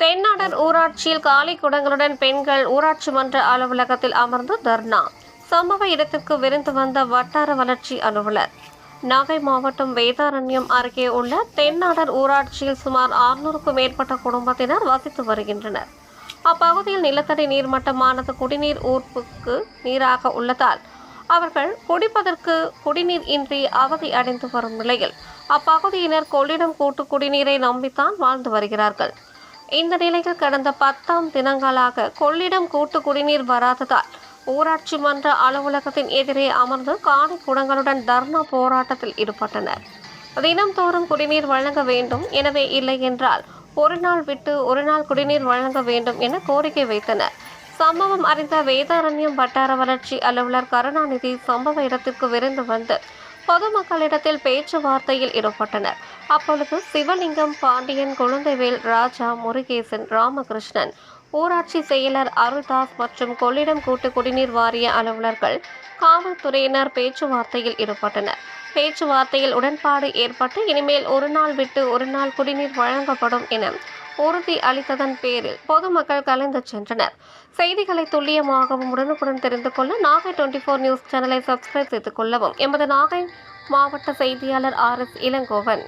தென்னாடர் ஊராட்சியில் காலி குடங்களுடன் பெண்கள் ஊராட்சி மன்ற அலுவலகத்தில் அமர்ந்து தர்ணா. சம்பவ இடத்திற்கு விருந்து வந்த வட்டார வளர்ச்சி அலுவலர். நாகை மாவட்டம் வேதாரண்யம் அருகே உள்ள தென்னாடர் ஊராட்சியில் சுமார் 600க்கும் மேற்பட்ட குடும்பத்தினர் வசித்து வருகின்றனர். அப்பகுதியில் நிலத்தடி நீர்மட்டமானது குடிநீர் ஊர்ப்புக்கு நீராக உள்ளதால் அவர்கள் குடிப்பதற்கு குடிநீர் இன்றி அவதி அடைந்து வரும் நிலையில் அப்பகுதியினர் கொள்ளிடம் கூட்டு குடிநீரை நம்பித்தான் வாழ்ந்து வருகிறார்கள். இந்த நிலையில் கடந்த பத்தாம் தினங்களாக கொள்ளிடம் கூட்டு குடிநீர் வராததால் ஊராட்சி மன்ற அலுவலகத்தின் எதிரே அமர்ந்து காணி குடங்களுடன் தர்ணா போராட்டத்தில் ஈடுபட்டனர். தினம்தோறும் குடிநீர் வழங்க வேண்டும் எனவே இல்லை என்றால் ஒரு நாள் விட்டு ஒரு நாள் குடிநீர் வழங்க வேண்டும் என கோரிக்கை வைத்தனர். சம்பவம் அறிந்த வேதாரண்யம் வட்டார வளர்ச்சி அலுவலர் கருணாநிதி சம்பவ இடத்திற்கு விரைந்து வந்து பொதுமக்களிடத்தில் பேச்சுவார்த்தையில் ஈடுபட்டனர். அப்பொழுது சிவலிங்கம் பாண்டியன் குழந்தைவேல் ராஜா முருகேசன் ராமகிருஷ்ணன் ஊராட்சி செயலர் அருள்தாஸ் மற்றும் கொள்ளிடம் கூட்டு குடிநீர் வாரிய அலுவலர்கள் காவல்துறையினர் பேச்சுவார்த்தையில் ஈடுபட்டனர். பேச்சுவார்த்தையில் உடன்பாடு ஏற்பட்டு இனிமேல் ஒரு நாள் விட்டு ஒரு நாள் குடிநீர் வழங்கப்படும் என உறுதி அளித்ததன் பேரில் பொதுமக்கள் கலந்து சென்றனர். செய்திகளை துல்லியமாகவும் உடனுக்குடன் தெரிந்து கொள்ள நாகை டுவெண்ட்டி ஃபோர் நியூஸ் சேனலை சப்ஸ்கிரைப் செய்து கொள்ளவும். எமது நாகை மாவட்ட செய்தியாளர் ஆர் எஸ் இளங்கோவன்.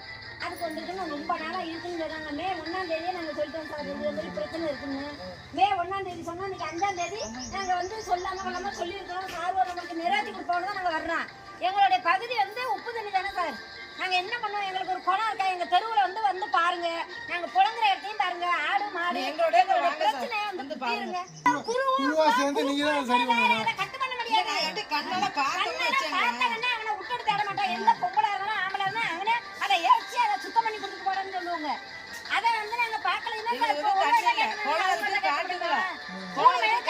மே ஒன்னாம் தேதி அஞ்சாம் தேதி வந்து சொல்லியிருக்கிறோம். சார் நிறைவேற்றி தான் வர்றோம். எங்களுடைய பகுதி வந்து உப்பு தண்ணி தானே சார். நாங்க என்ன பண்ணுவோம்? எங்களுக்கு ஒரு குளம் இருக்கா? எங்க தெருவுல வந்து வந்து பாருங்க. நாங்க புலங்குற இடத்தையும் பாருங்க ஆடு மாடு எங்களுடைய எங்களுடைய வாங்க சார். பிரச்சனையை வந்து பாருங்க. குருவா சேர்ந்து நீங்க தான் சரி பண்ணணும். இதை கட்டு பண்ண முடியாது கண்ணால கண்ணால வச்சாங்க. பார்த்தவனே அவனை விட்டுட்டு தேட மாட்டான். எந்த பொம்பளை இருந்தாலும் ஆம்பளை இருந்தாலும் அவனே அதை ஏற்றி அதை சுத்தம் பண்ணி கொடுத்துட்டு போறான்னு சொல்லுவாங்க. அதை வந்து நாங்க பார்க்கலைன்னா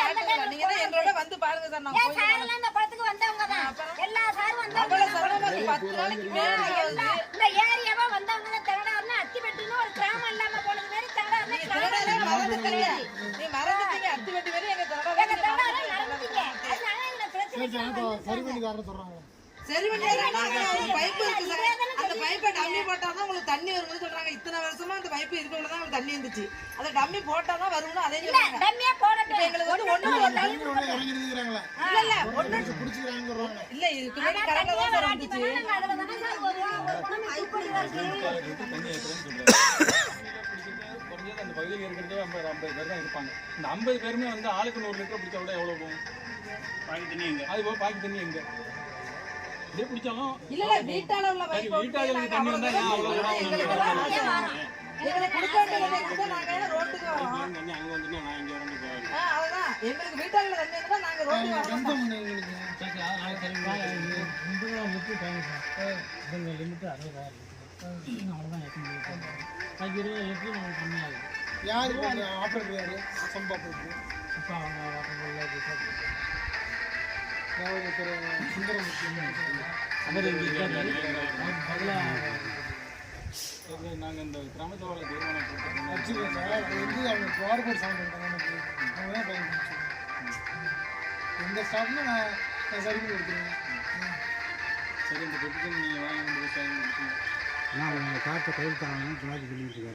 அந்த நீங்க தான் எங்களோட வந்து பாருங்க சார் நான் போய் இந்த குளத்துக்கு வந்தவங்க தான். எல்லா சாரும் வந்தவங்க அவ்வளவு தான் குளத்துக்கு. பத்து நாளைக்கு மேல. இந்த ஏரியாவா வந்தவங்க திருடாருன்னு அத்திப்பட்டின்னு ஒரு கிராமம் இல்லாம போனது மாதிரி நீங்க கிராமம் சரி பண்ணி தரேன் சொல்றாங்க சரி பண்ணி தரேன்னாங்க. ஒரு பைப் இருக்கு சார். அந்த பைப்பை டம்மி போட்டாதான் உங்களுக்கு தண்ணி வரும்னு சொல்றாங்க. இத்தனை வருஷமா அந்த பைப்பு உங்களுக்கு தண்ணி இருந்துச்சு. அதை டம்மி போட்டாதான் வரும்னு அதே இல்ல, சொல்றாங்க. டம்மியா போடட்டும். எங்களுக்கு வந்து ஒண்ணு இல்ல, ஒண்ணு இதுக்கு முன்னாடி தான் சார் இருந்துச்சு. தானே அந்த பகுதியில் இருக்கிறதே ஐம்பது ஐம்பது பேர் தான் இருப்பாங்க இந்த ஐம்பது பேருமே வந்து ஆளுக்கு நூறு லிட்டர் பிடிச்சா விட எவ்வளோ போகும் பாக்கி தண்ணி எங்க? அது போக பாக்கி தண்ணி எங்க? இதே பிடிச்சாலும் இல்ல, இல்ல, வீட்டால உள்ள வீட்டால விட்டு இருக்க தண்ணி வந்தா எங்களுக்கு வரோம். கொடுக்க வேண்டிய தண்ணி இருந்தா நாங்க ஏன் ரோட்டுக்கு வரோம்? தண்ணி அங்கே வந்துட்டு நான் இங்கே இறங்கி போவேன் ஆ, அதுதான். எங்களுக்கு வீட்டால உள்ள தண்ணி இருந்தா நாங்க ரோட்டுக்கு வரோம். எந்த முன்ன எங்களுக்கு யாரு ஆப்ரேட்டர் யாரு சம்பா ஆப்ரேட்டர் யாரு ஒருத்தர் சுந்தரம் நாங்கள் இந்த கிராமத்தோட தீர்மானம் கொடுத்துருக்கோம் சார் அது வந்து அவங்க கார்பரேட் சவுண்ட் அவங்க தான் பயன்படுச்சு இந்த ஸ்டாஃப்னா நான் நான் சரி பண்ணி கொடுத்துருவேன் சரி இந்த நீங்கள் வாங்கி வந்து நான் காற்றை கையில் தாங்கன்னு சொல்லிட்டு